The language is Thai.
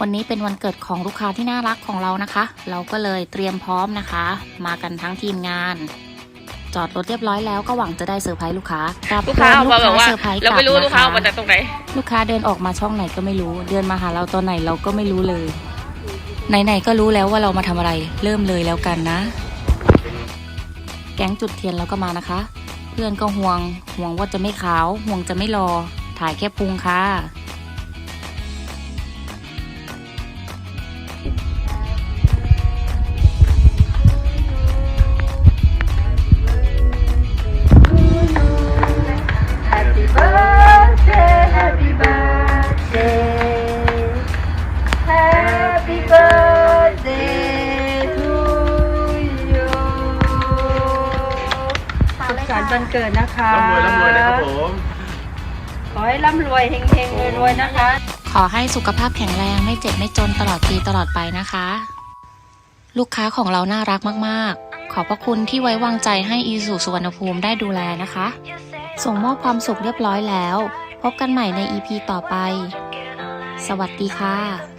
วันนี้เป็นวันเกิดของลูกค้าที่น่ารักของเรานะคะ เราก็เลยเตรียมพร้อมนะคะ มากันทั้งทีมงาน จอดรถเรียบร้อยแล้วก็หวังจะได้เซอร์ไพรส์ลูกค้ากลับลูกค้าเอามาแบบว่าเซอร์ไพรส์กเราลับไม่รู้นะคะลูกค้าเอามาจากตรงไหนลูกค้าเดินออกมาช่องไหนก็ไม่รู้ เดินมาหาเราตอนไหนเราก็ไม่รู้เลย ไหนๆก็รู้แล้วว่าเรามาทำอะไร เริ่มเลยแล้วกันนะ แก๊งจุดเทียนเราก็มานะคะ เพื่อนก็ห่วงห่วงว่าจะไม่ขาวห่วงจะไม่รอถ่ายแค่พุงค่ะ สุขสันต์วันเกิดนะคะร่ำรวยร่ำรวยนะครับผม ขอให้ร่ำรวยเฮงๆรวยๆนะคะ ขอให้สุขภาพแข็งแรงไม่เจ็บไม่จนตลอดปีตลอดไปนะคะ ลูกค้าของเราน่ารักมากๆ ขอบพระคุณที่ไว้วางใจให้อีสุสุวรรณภูมิได้ดูแลนะคะ ส่งมอบความสุขเรียบร้อยแล้ว พบกันใหม่ใน EP ต่อไป สวัสดีค่ะ